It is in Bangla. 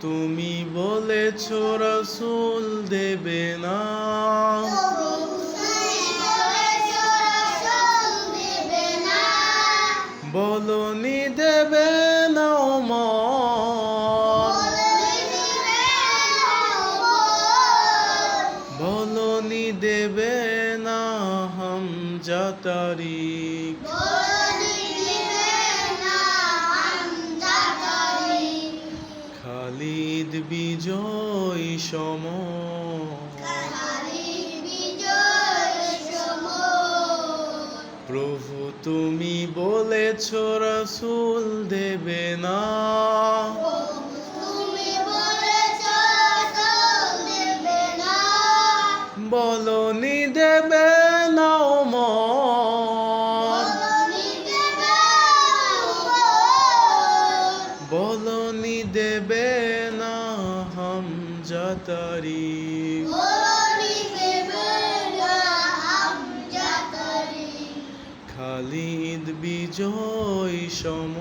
তুমি বলেছ রসুল দেবে না। বলনি দেবে না বলনি দেবে না হামজা তারিক। বিজয় সম। প্রভু তুমি বলেছ রসুল দেবে না। বলনি দেবে না বলনি দেবে তারিক খালিদ বিজয় সম